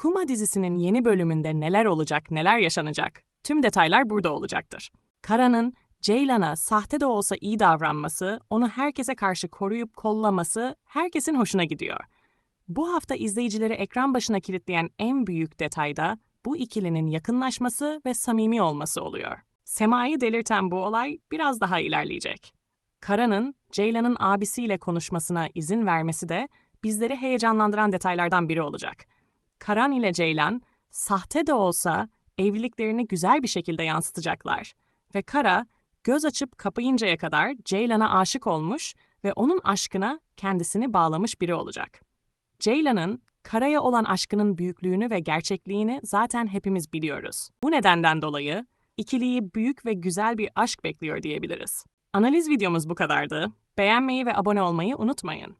Kuma dizisinin yeni bölümünde neler olacak, neler yaşanacak? Tüm detaylar burada olacaktır. Kara'nın Ceylan'a sahte de olsa iyi davranması, onu herkese karşı koruyup kollaması herkesin hoşuna gidiyor. Bu hafta izleyicileri ekran başına kilitleyen en büyük detay da bu ikilinin yakınlaşması ve samimi olması oluyor. Sema'yı delirten bu olay biraz daha ilerleyecek. Kara'nın Ceylan'ın abisiyle konuşmasına izin vermesi de bizleri heyecanlandıran detaylardan biri olacak. Karan ile Ceylan, sahte de olsa evliliklerini güzel bir şekilde yansıtacaklar. Ve Kara, göz açıp kapayıncaya kadar Ceylan'a aşık olmuş ve onun aşkına kendisini bağlamış biri olacak. Ceylan'ın Kara'ya olan aşkının büyüklüğünü ve gerçekliğini zaten hepimiz biliyoruz. Bu nedenden dolayı ikiliyi büyük ve güzel bir aşk bekliyor diyebiliriz. Analiz videomuz bu kadardı. Beğenmeyi ve abone olmayı unutmayın.